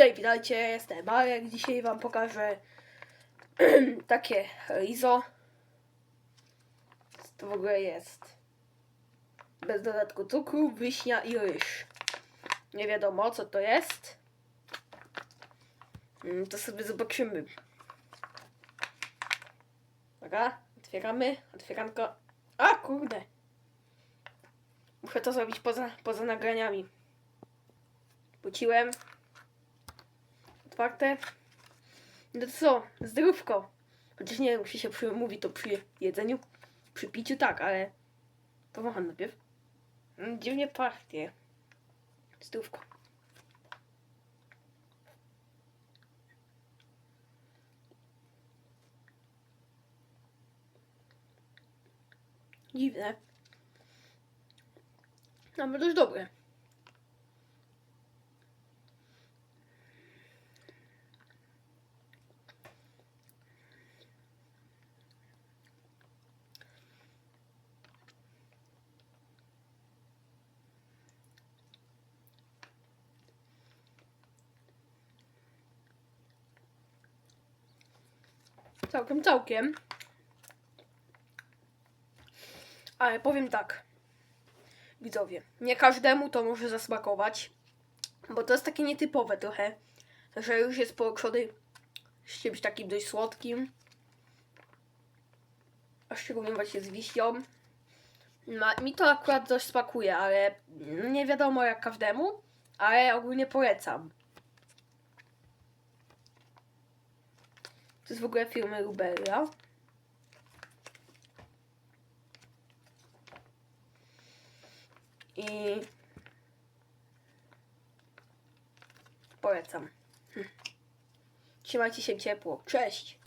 Cześć, witajcie, jestem Marek. Dzisiaj wam pokażę takie rizo. Co to w ogóle jest? Bez dodatku cukru, wiśnia i ryż. Nie wiadomo co to jest. Mm, To sobie zobaczymy. Dobra, otwieramy, otwieranko. A kurde. Muszę to zrobić poza, poza nagraniami. Wróciłem. Otwarte. No to co? Zdrówko. Chociaż nie wiem, czy się mówi to przy jedzeniu. Przy piciu tak, ale powącham najpierw. Mm, Dziwnie pachnie. Zdrówko. Dziwne. No, ale dość dobre. Całkiem, całkiem. Ale powiem tak. Widzowie, nie każdemu to może zasmakować, bo to jest takie nietypowe trochę, że już jest połączony z czymś takim dość słodkim, a szczególnie właśnie z wiśnią. Ma, mi to akurat dość smakuje, ale nie wiadomo jak każdemu, ale ogólnie polecam. To jest w ogóle firmy Ruberia. I polecam. Hm. Trzymajcie się ciepło. Cześć!